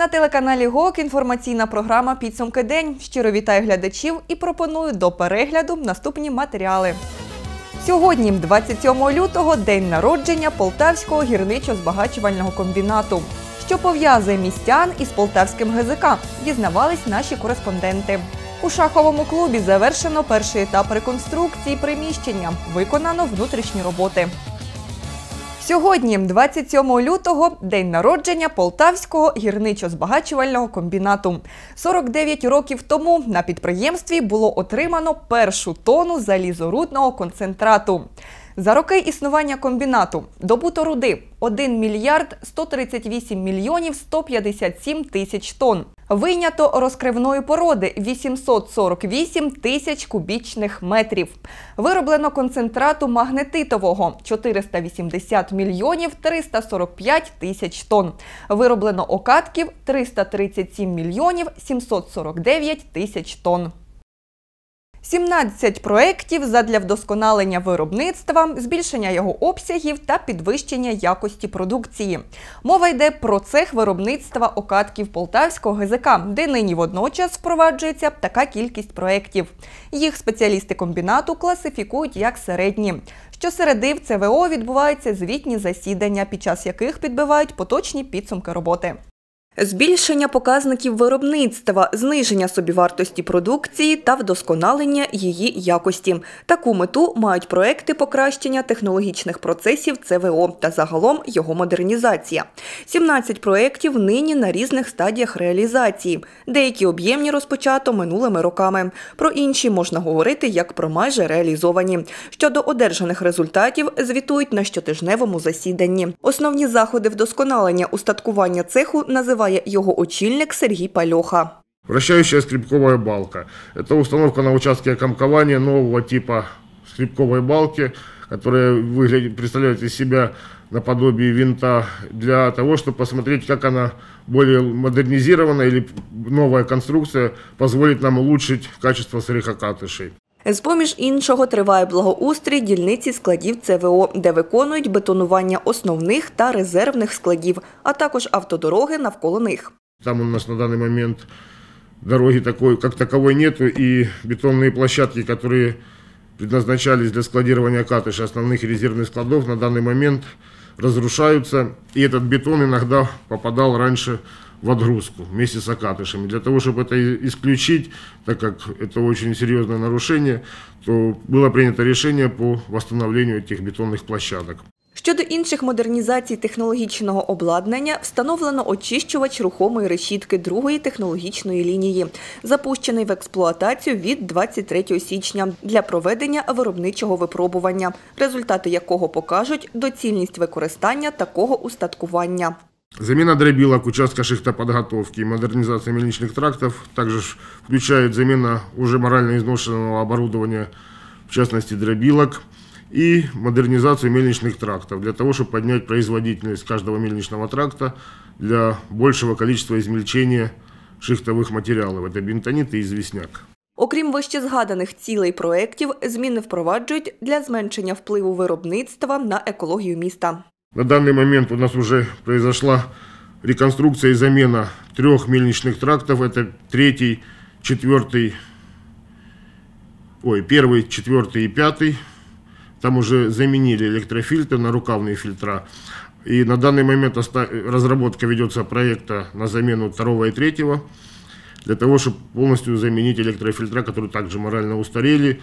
На телеканалі ГОК інформаційна програма Підсумки день. Щиро вітаю глядачів і пропоную до перегляду наступні матеріали. Сьогодні, 27 лютого, день народження Полтавського гірничо-збагачувального комбінату. Що пов'язує містян із полтавським ГЗК, дізнавались наші кореспонденти. У шаховому клубі завершено перший етап реконструкції приміщення. Виконано внутрішні роботи. Сьогодні, 27 лютого, день народження Полтавського гірничо-збагачувального комбінату. 49 років тому на підприємстві було отримано першу тону залізорудного концентрату. За роки існування комбінату добуто руди 1 мільярд 138 мільйонів 157 тисяч тонн. Вийнято розкривної породи 848 тисяч кубічних метрів. Вироблено концентрату магнетитового 480 мільйонів 345 тисяч тонн. Вироблено окатків 337 мільйонів 749 тисяч тонн. 17 проєктів задля вдосконалення виробництва, збільшення його обсягів та підвищення якості продукції. Мова йде про цех виробництва окатків Полтавського ГЗК, де нині водночас впроваджується така кількість проєктів. Їх спеціалісти комбінату класифікують як середні. Щосереди в ЦВО відбуваються звітні засідання, під час яких підбивають поточні підсумки роботи. Збільшення показників виробництва, зниження собівартості продукції та вдосконалення її якості. Таку мету мають проекти покращення технологічних процесів ЦВО та загалом його модернізація. 17 проєктів нині на різних стадіях реалізації. Деякі об'ємні розпочато минулими роками. Про інші можна говорити як про майже реалізовані. Щодо одержаних результатів звітують на щотижневому засіданні. Основні заходи вдосконалення устаткування цеху називають його очільник Сергій Пальоха. Вращающая скребковая балка. Это установка на участке комкования нового типа скребковой балки, которая выглядит, представляет из себя наподобие винта для того, чтобы посмотреть, как она более модернизирована или новая конструкция позволит нам улучшить качество сырых З-поміж іншого триває благоустрій дільниці складів ЦВО, де виконують бетонування основних та резервних складів, а також автодороги навколо них. Там у нас на данный момент дороги такой, как таковой нету, и бетонные площадки, которые предназначались для складирования катыша основных резервных складов, на данный момент разрушаются. И этот бетон иногда попадал раньше в отгрузку вместе с окатышами. Для того, чтобы это исключить, так как это очень серьезное нарушение, то было принято решение по восстановлению этих бетонных площадок. Щодо інших модернізацій технологічного обладнання, встановлено очищувач рухомої решітки другої технологічної лінії, запущений в експлуатацію від 23 січня для проведення виробничого випробування, результати якого покажуть доцільність використання такого устаткування. Замена дробилок, участка шихтоподготовки и модернизация мельничных трактов. Также включает замена уже морально изношенного оборудования, в частности дробилок, и модернизацию мельничных трактов для того, чтобы поднять производительность каждого мельничного тракта для большего количества измельчения шихтових матеріалів. Це бентоніт і известняк. Окрім вище згаданих цілей проєктів, зміни впроваджують для зменшення впливу виробництва на екологію міста. На данный момент у нас уже произошла реконструкция и замена трех мельничных трактов. Это третий, четвертый, ой, первый, четвертый и пятый. Там уже заменили электрофильтры на рукавные фильтра. И на данный момент разработка ведется проекта на замену второго и третьего, для того, чтобы полностью заменить электрофильтра, которые также морально устарели,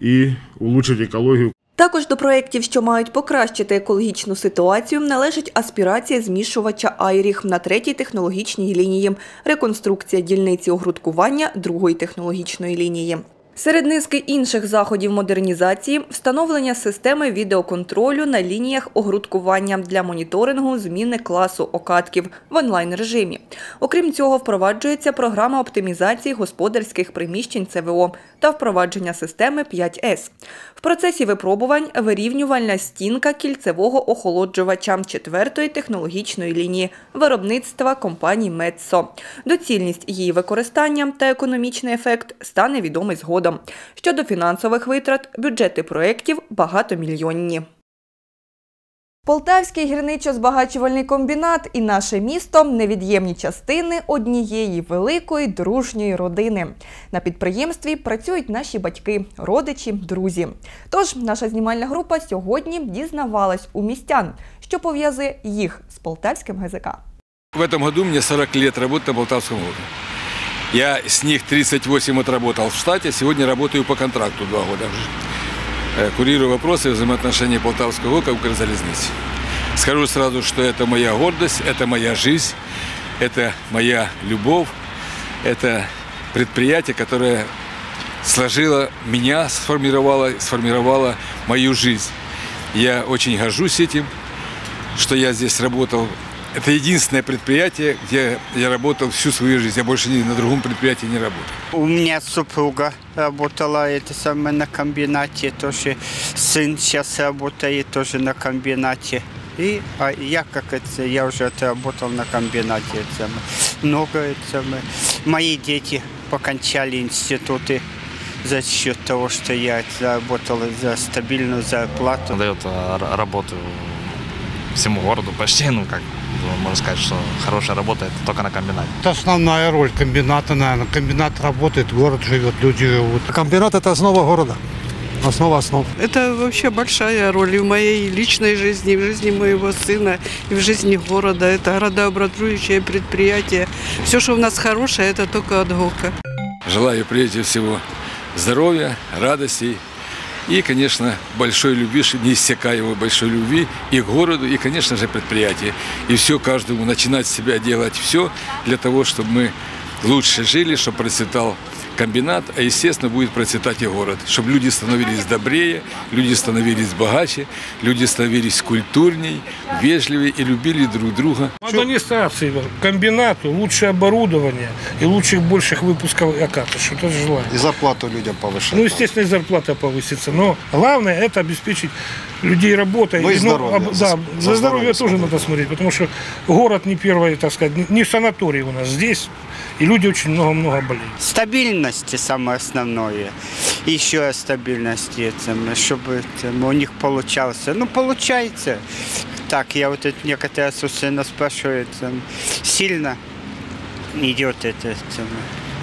и улучшить экологию. Також до проєктів, що мають покращити екологічну ситуацію, належить аспірація змішувача Айріх на третій технологічній лінії, реконструкція дільниці огрудкування другої технологічної лінії. Серед низки інших заходів модернізації встановлення системи відеоконтролю на лініях огрудкування для моніторингу зміни класу окатків в онлайн режимі. Окрім цього, впроваджується програма оптимізації господарських приміщень ЦВО та впровадження системи 5С. Процесі випробувань вирівнювальна стінка кільцевого охолоджувача четвертої технологічної лінії виробництва компанії Медсо. Доцільність її використання та економічний ефект стане відомий згодом. Щодо фінансових витрат, бюджети проєктів багатомільйонні. Полтавський гірничо-збагачувальний комбінат і наше місто невід'ємні частини однієї великої дружньої родини. На підприємстві працюють наші батьки, родичі, друзі. Тож наша знімальна група сьогодні дізнавалась у містян, що пов'язує їх з полтавським ГЗК. В этом году мне 40 лет работы на Полтавском округе. Я с них 38 отработал в штате, сегодня работаю по контракту два года. Э, Курирую вопросы взаимоотношений Полтавского округа в Укрзалезнице. Скажу сразу, что это моя гордость, это моя жизнь, это моя любовь, это предприятие, которое сложило меня, сформировало, сформировало мою жизнь. Я очень горжусь этим, что я здесь работал. Это единственное предприятие, где я работал всю свою жизнь. Я больше ни на другом предприятии не работал. У меня супруга работала это самое на комбинате, тоже сын сейчас работает тоже на комбинате. И а я как это, я уже отработал на комбинате. Это самое. Много это самое. Мои дети покончали институты за счет того, что я работал за стабильную зарплату. дает р- работу всему городу почти, ну как, можно сказать, что хорошая работа это только на комбинате. Это основная роль комбината, наверное. Комбинат работает, город живет, люди живут. Комбинат – это основа города. Основа основ. Это вообще большая роль и в моей личной жизни, и в жизни моего сына, и в жизни города. Это городообразующее предприятие. Все, что у нас хорошее, это только от ГОКа. Желаю прежде всего здоровья, радости и, конечно, большой любви, неиссякаемой большой любви и к городу, и, конечно же, предприятию. И все каждому начинать с себя делать все для того, чтобы мы лучше жили, чтобы процветал комбинат, а, естественно, будет процветать и город. Чтобы люди становились добрее, люди становились богаче, люди становились культурней, вежливее и любили друг друга. Модернизации комбинату, лучшее оборудование и лучших больших выпусков окатыша. Тоже желаю. И зарплату людям повышать. Ну, естественно, и зарплата повысится. Но главное это обеспечить людей работой. Ну и здоровье. об- За- да, за за здоровье здоровье тоже смотреть. надо смотреть, потому что город не первый, так сказать, не- санаторий у нас здесь, и люди очень много-много болеют. Стабильности самое основное. Еще о стабильности, чтобы это, у них получалось. Ну, получается. Так, я вот это некоторые сына спрашиваю, сильно идет это, это,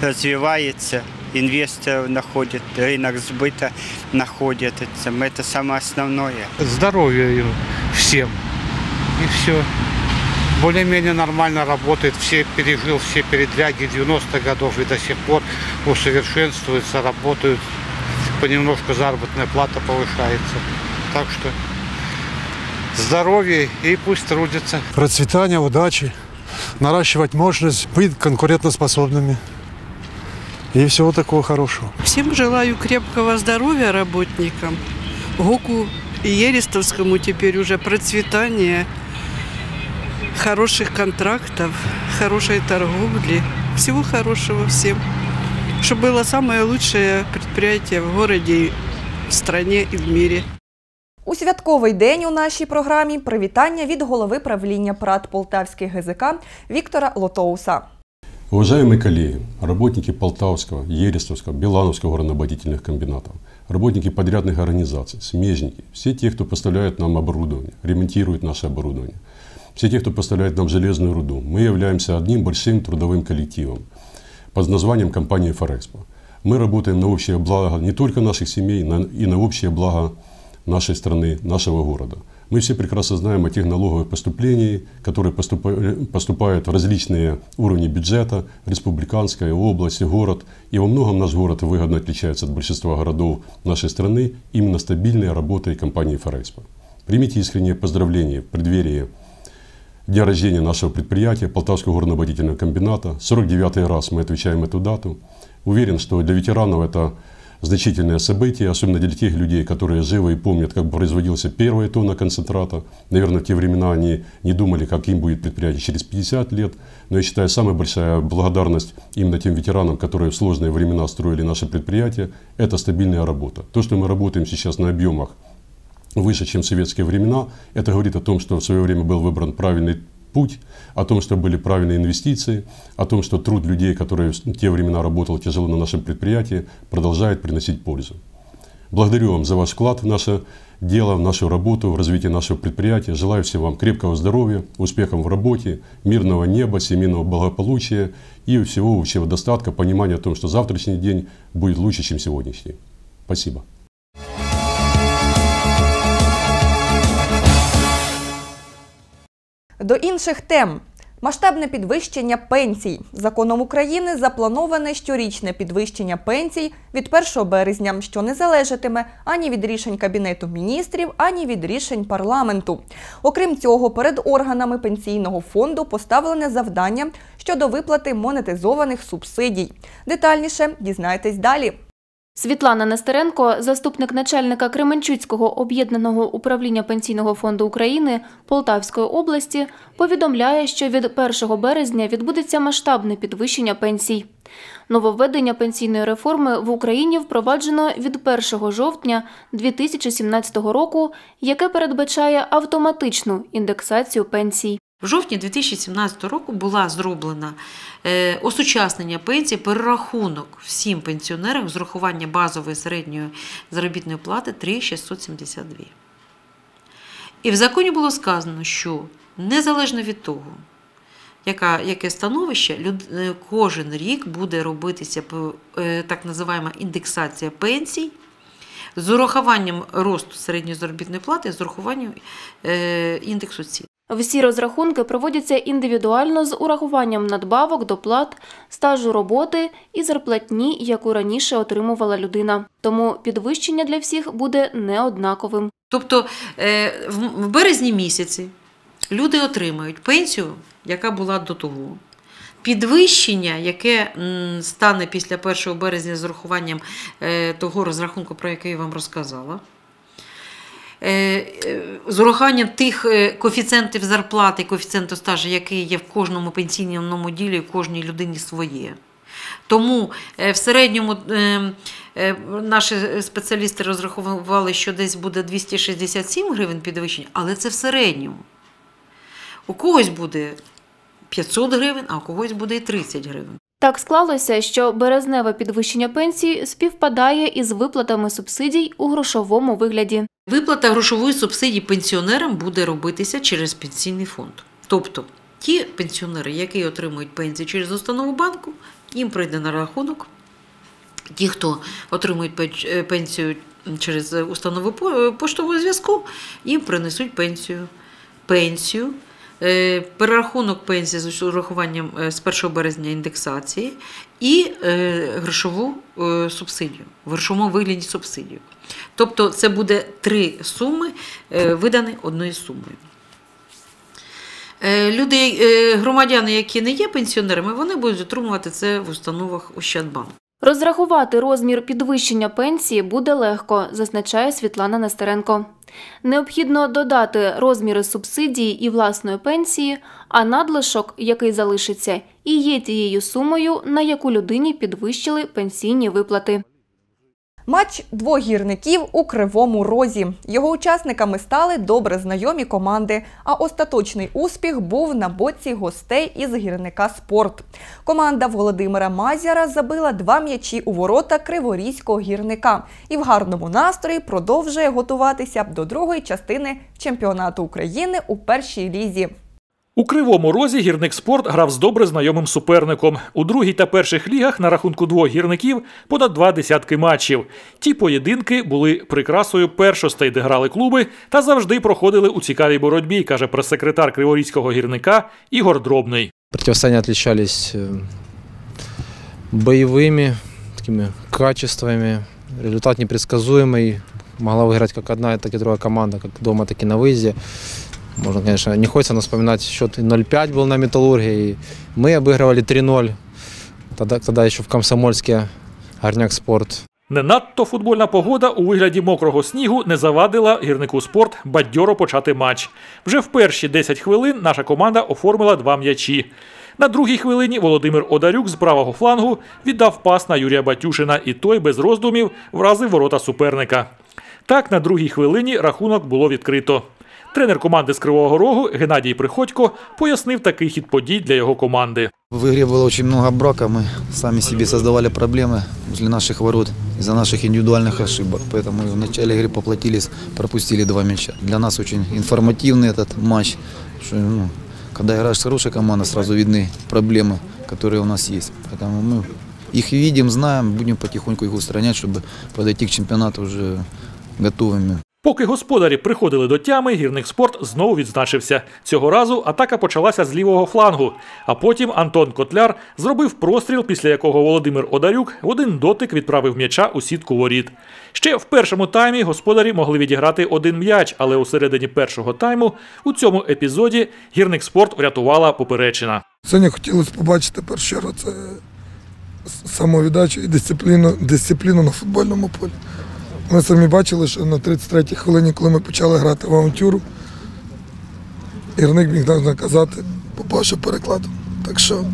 развивается, инвесторов находит, рынок сбыта находит. Это, это самое основное. Здоровье им всем. И все. Более-менее нормально работает. Все пережил все передряги 90-х годов и до сих пор усовершенствуются, работают. Понемножку заработная плата повышается. Так что здоровье и пусть трудятся. Процветания, удачи, наращивать мощность, быть конкурентоспособными. И всего такого хорошего. Всем желаю крепкого здоровья работникам, ГОКу и Ерестовскому теперь уже процветания, хороших контрактов, хорошей торговли. Всего хорошего всем. Чтобы было самое лучшее предприятие в городе, в стране и в мире. У святковий день у нашій програмі привітання від голови правління ПРАТ Полтавський ГЗК Віктора Лотоуса. Уважаемые коллеги, работники Полтавского, Ерестовского, Белановского горнодобывательных комбинатов, работники подрядных организаций, смежники, все те, кто поставляет нам оборудование, ремонтирует наше оборудование, все те, кто поставляет нам железную руду, мы являемся одним большим трудовым коллективом под названием компании «Форекспо». Мы работаем на общее благо не только наших семей, но и на общее благо нашей страны, нашего города. Мы все прекрасно знаем о тех налоговых поступлениях, которые поступа- поступают в различные уровни бюджета, республиканская, область, город. И во многом наш город выгодно отличается от большинства городов нашей страны именно стабильной работой компании «Форекспо». Примите искренние поздравления в преддверии дня рождения нашего предприятия, Полтавского горнодобывательного комбината. 49-й раз мы отвечаем эту дату. Уверен, что для ветеранов это значительное событие, особенно для тех людей, которые живы и помнят, как производился первая тонна концентрата. Наверное, в те времена они не думали, каким будет предприятие через 50 лет. Но я считаю, самая большая благодарность именно тем ветеранам, которые в сложные времена строили наше предприятие, это стабильная работа. То, что мы работаем сейчас на объемах выше, чем в советские времена, это говорит о том, что в свое время был выбран правильный путь, о том, что были правильные инвестиции, о том, что труд людей, которые в те времена работал тяжело на нашем предприятии, продолжает приносить пользу. Благодарю вам за ваш вклад в наше дело, в нашу работу, в развитие нашего предприятия. Желаю всем вам крепкого здоровья, успехов в работе, мирного неба, семейного благополучия и всего общего достатка, понимания о том, что завтрашний день будет лучше, чем сегодняшний. Спасибо. До інших тем. Масштабне підвищення пенсій. Законом України заплановане щорічне підвищення пенсій від 1 березня, що не залежатиме ані від рішень Кабінету міністрів, ані від рішень парламенту. Окрім цього, перед органами пенсійного фонду поставлене завдання щодо виплати монетизованих субсидій. Детальніше дізнайтесь далі. Світлана Нестеренко, заступник начальника Кременчуцького об'єднаного управління Пенсійного фонду України Полтавської області, повідомляє, що від 1 березня відбудеться масштабне підвищення пенсій. Нововведення пенсійної реформи в Україні впроваджено від 1 жовтня 2017 року, яке передбачає автоматичну індексацію пенсій. В жовтні 2017 року була зроблена е, осучаснення пенсії, перерахунок всім пенсіонерам з урахування базової середньої заробітної плати 3,672. І в законі було сказано, що незалежно від того, яка, яке становище, люд, е, кожен рік буде робитися е, так називаємо індексація пенсій з урахуванням росту середньої заробітної плати, з урахуванням індексу цін. Всі розрахунки проводяться індивідуально з урахуванням надбавок, доплат, стажу роботи і зарплатні, яку раніше отримувала людина. Тому підвищення для всіх буде неоднаковим. Тобто е, в березні місяці люди отримають пенсію, яка була до того. Підвищення, яке стане після 1 березня з урахуванням е, того розрахунку, про який я вам розказала. Е, з урахуванням тих коефіцієнтів зарплати, коефіцієнту стажу, який є в кожному пенсійному ділі, в кожній людині своє. Тому в середньому наші спеціалісти розраховували, що десь буде 267 гривень підвищення, але це в середньому. У когось буде 500 гривень, а у когось буде і 30 гривень. Так склалося, що березневе підвищення пенсії співпадає із виплатами субсидій у грошовому вигляді. Виплата грошової субсидії пенсіонерам буде робитися через пенсійний фонд. Тобто ті пенсіонери, які отримують пенсію через установу банку, їм прийде на рахунок. Ті, хто отримують пенсію через установу поштового зв'язку, їм принесуть пенсію. Пенсію перерахунок пенсії з урахуванням з 1 березня індексації і грошову субсидію, в грошовому вигляді субсидію. Тобто це буде три суми, видані одною сумою. Люди, громадяни, які не є пенсіонерами, вони будуть отримувати це в установах Ощадбанку. Розрахувати розмір підвищення пенсії буде легко, зазначає Світлана Нестеренко. Необхідно додати розміри субсидії і власної пенсії, а надлишок, який залишиться, і є тією сумою, на яку людині підвищили пенсійні виплати. Матч двох гірників у Кривому Розі. Його учасниками стали добре знайомі команди, а остаточний успіх був на боці гостей із гірника спорт. Команда Володимира Мазяра забила два м'ячі у ворота Криворізького гірника і в гарному настрої продовжує готуватися до другої частини чемпіонату України у першій лізі. У Кривому Розі гірник спорт грав з добре знайомим суперником. У другій та перших лігах на рахунку двох гірників понад два десятки матчів. Ті поєдинки були прикрасою першостей, де грали клуби, та завжди проходили у цікавій боротьбі, каже прес-секретар Криворізького гірника Ігор Дробний. Противостояния отличались боевыми такими качествами. Результат непредсказуемый. Могла выиграть как одна, так и другая команда, как дома, так и на выезде. Можно, конечно, не хочется, но вспоминать счет 0-5 был на Металлурге. И мы обыгрывали 3-0. Тогда, тогда еще в Комсомольске Горняк спорт. Не надто футбольна погода у вигляді мокрого снігу не завадила гірнику спорт бадьоро почати матч. Вже в перші 10 хвилин наша команда оформила два м'ячі. На другій хвилині Володимир Одарюк з правого флангу віддав пас на Юрія Батюшина, і той без роздумів вразив ворота суперника. Так, на другій хвилині рахунок було відкрито. Тренер команди з Кривого Рогу Геннадій Приходько пояснив такий хід подій для його команди. В игре было очень много брака, мы сами себе создавали проблемы возле наших ворот. из-за наших индивидуальных ошибок. Поэтому в начале игры поплатились, пропустили два мяча. Для нас очень информативный этот матч. Что, ну, когда играешь с хорошей командой, сразу видны проблемы, которые у нас есть. Поэтому мы их видим, знаем, будем потихоньку их устранять, чтобы подойти к чемпионату уже готовыми. Поки господарі приходили до тями, гірник спорт знову відзначився. Цього разу атака почалася з лівого флангу. А потім Антон Котляр зробив простріл, після якого Володимир Одарюк в один дотик відправив м'яча у сітку воріт. Ще в першому таймі господарі могли відіграти один м'яч, але у середині першого тайму у цьому епізоді гірник спорт врятувала поперечина. Сьогодні хотілося побачити першу це самовіддачу і дисципліну, дисципліну на футбольному полі. Ми самі бачили, що на 33-й хвилині, коли ми почали грати в авантюру, Ірник міг нас наказати, попавши перекладом. Так що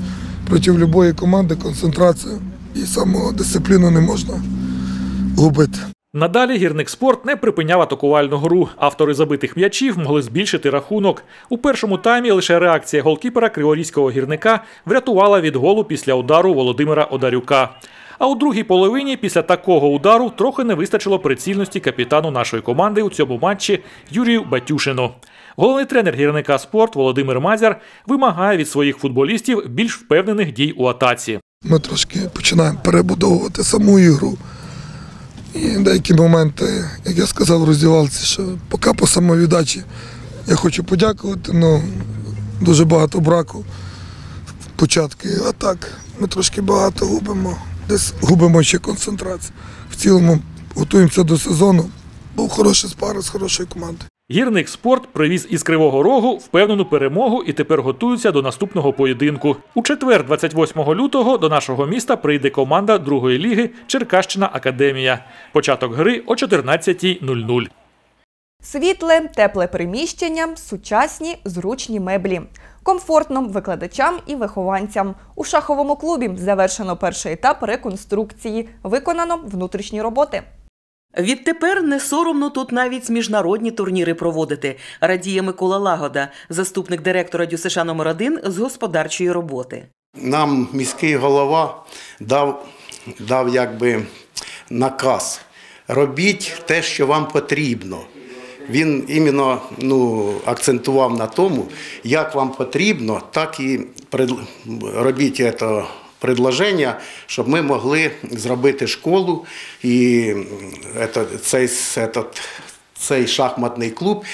проти будь-якої команди концентрацію і самодисципліну не можна губити. Надалі гірник спорт не припиняв атакувальну гру. Автори забитих м'ячів могли збільшити рахунок. У першому таймі лише реакція голкіпера криворізького гірника врятувала від голу після удару Володимира Одарюка. А у другій половині після такого удару трохи не вистачило прицільності капітану нашої команди у цьому матчі Юрію Батюшину. Головний тренер гірника спорт Володимир Мазяр вимагає від своїх футболістів більш впевнених дій у атаці. Ми трошки починаємо перебудовувати саму ігру. І деякі моменти, як я сказав роздівалці, що поки по самовіддачі я хочу подякувати, але дуже багато браку в початку. А так, ми трошки багато губимо, десь губимо ще концентрацію. В цілому готуємося до сезону. Був хороший спар з хорошою командою. Гірник спорт привіз із Кривого Рогу впевнену перемогу і тепер готується до наступного поєдинку. У четвер, 28 лютого, до нашого міста прийде команда другої ліги Черкащина Академія. Початок гри о 14.00. Світле, тепле приміщення, сучасні, зручні меблі. Комфортно викладачам і вихованцям. У шаховому клубі завершено перший етап реконструкції. Виконано внутрішні роботи. Відтепер не соромно тут навіть міжнародні турніри проводити, радіє Микола Лагода, заступник директора ДЮСШ номер 1 з господарчої роботи. Нам міський голова дав, дав якби наказ. Робіть те, що вам потрібно. Він іменно ну, акцентував на тому, як вам потрібно, так і робіть це предложення, щоб ми могли зробити школу і цей, цей шахматний клуб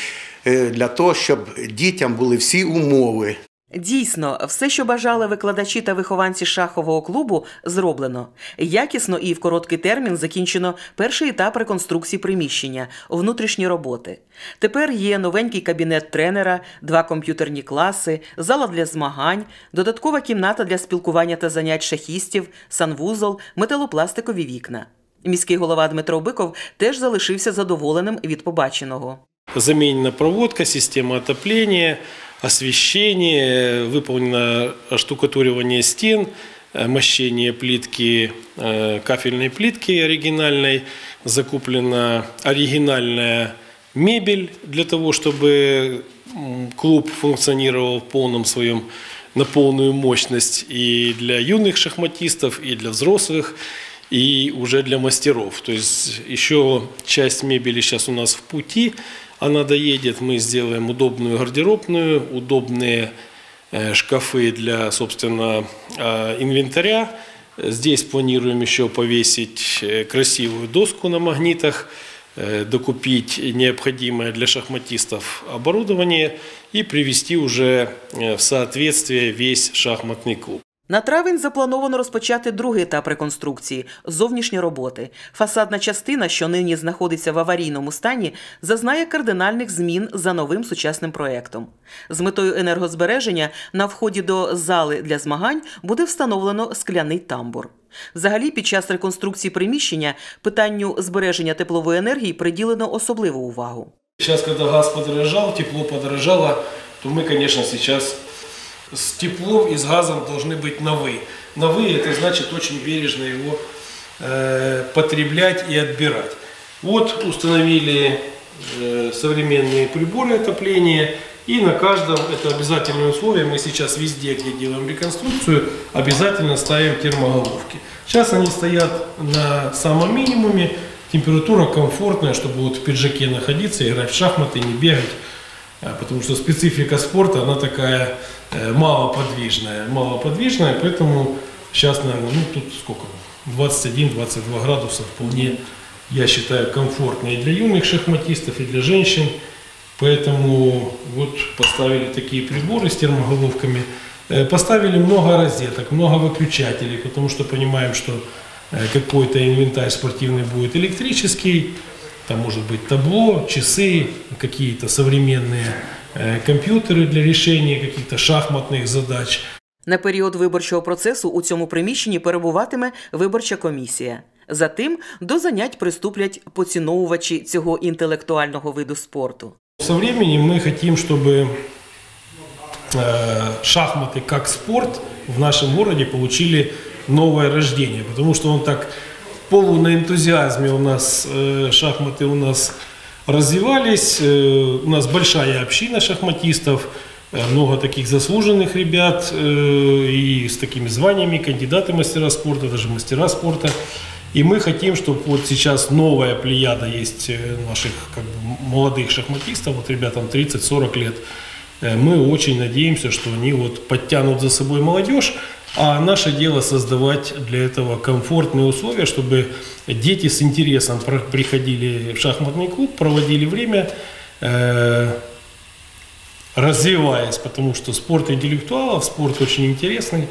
е, для того, щоб дітям були всі умови. Дійсно, все, що бажали викладачі та вихованці шахового клубу, зроблено. Якісно і в короткий термін закінчено перший етап реконструкції приміщення, внутрішні роботи. Тепер є новенький кабінет тренера, два комп'ютерні класи, зала для змагань, додаткова кімната для спілкування та занять шахістів, санвузол, металопластикові вікна. Міський голова Дмитро Биков теж залишився задоволеним від побаченого. Заменена проводка, система отопления, освещение, выполнено оштукатуривание стен, э, мощение плитки, э, кафельной плитки оригинальной, закуплена оригинальная мебель для того, чтобы клуб функционировал в полном своем на полную мощность и для юных шахматистов, и для взрослых, и уже для мастеров. То есть еще часть мебели сейчас у нас в пути, она доедет, мы сделаем удобную гардеробную, удобные э, шкафы для, собственно, э, инвентаря. Здесь планируем еще повесить э, красивую доску на магнитах, докупить необходимое для шахматистов оборудование и привести уже в соответствие весь шахматный клуб. На травень заплановано розпочати другий етап реконструкції зовнішні роботи. Фасадна частина, що нині знаходиться в аварійному стані, зазнає кардинальних змін за новим сучасним проєктом. З метою енергозбереження на вході до зали для змагань буде встановлено скляний тамбур. Взагалі, під час реконструкції приміщення питанню збереження теплової енергії приділено особливу увагу. Сейчас, когда газ подорожал, тепло подорожало, то мы, конечно, сейчас с теплом и с газом должны быть на «вы». На «вы» это значит очень бережно его э, потреблять и отбирать. Вот установили э, современные приборы отопления, И на каждом, это обязательное условие, мы сейчас везде, где делаем реконструкцию, обязательно ставим термоголовки. Сейчас они стоят на самом минимуме, температура комфортная, чтобы вот в пиджаке находиться, играть в шахматы, не бегать. А, Потому что специфика спорта, она такая э, малоподвижная, малоподвижная, поэтому сейчас, наверное, ну тут сколько, 21-22 градуса вполне, я считаю, комфортно и для юных шахматистов, и для женщин. Поэтому вот поставили такие приборы с термоголовками. Э, Поставили много розеток, много выключателей, потому что понимаем, что э, какой-то инвентарь спортивный будет электрический, там может быть табло, часы, какие-то современные э, компьютеры для решения каких-то шахматных задач. На період виборчого процесу у цьому приміщенні перебуватиме виборча комісія. Затим до занять приступлять поціновувачі цього інтелектуального виду спорту. Со временем мы хотим, чтобы э, шахматы как спорт в нашем городе получили новое рождение, потому что он так Полу на энтузиазме у нас э, шахматы у нас развивались, э, у нас большая община шахматистов, э, много таких заслуженных ребят э, и с такими званиями, кандидаты мастера спорта, даже мастера спорта. И мы хотим, чтобы вот сейчас новая плеяда есть э, наших как бы, молодых шахматистов, вот ребятам 30-40 лет. Э, Мы очень надеемся, что они вот подтянут за собой молодежь, а наше дело создавать для этого комфортные условия, чтобы дети с интересом приходили в шахматный клуб, проводили время, э, развиваясь, потому что спорт интеллектуалов, спорт очень интересный.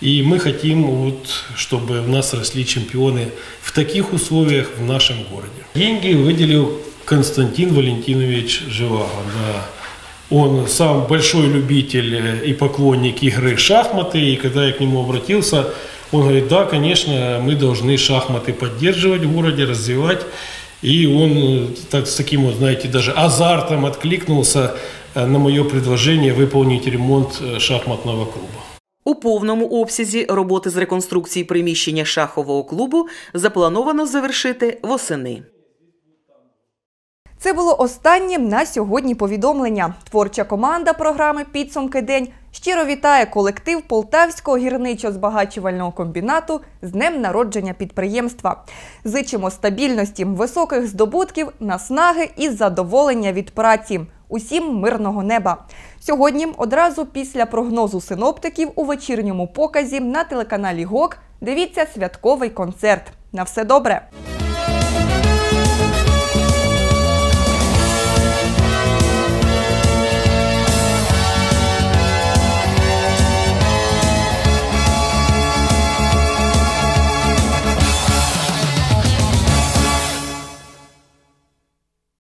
И мы хотим, вот, чтобы у нас росли чемпионы в таких условиях в нашем городе. Деньги выделил Константин Валентинович Живаго. Да. Он сам большой любитель э, и поклонник игры в шахматы. И когда я к нему обратился, он говорит, да, конечно, мы должны шахматы поддерживать в городе, развивать. И он э, так, с таким, вот, знаете, даже азартом откликнулся э, на мое предложение выполнить ремонт э, шахматного клуба. У повному обсязі роботи з реконструкції приміщення шахового клубу заплановано завершити восени. Це було останнім на сьогодні повідомлення. Творча команда програми Підсумки день щиро вітає колектив Полтавського гірничо-збагачувального комбінату з днем народження підприємства. Зичимо стабільності, високих здобутків, наснаги і задоволення від праці. Усім мирного неба. Сьогодні, одразу після прогнозу синоптиків у вечірньому показі на телеканалі ГОК, дивіться святковий концерт. На все добре!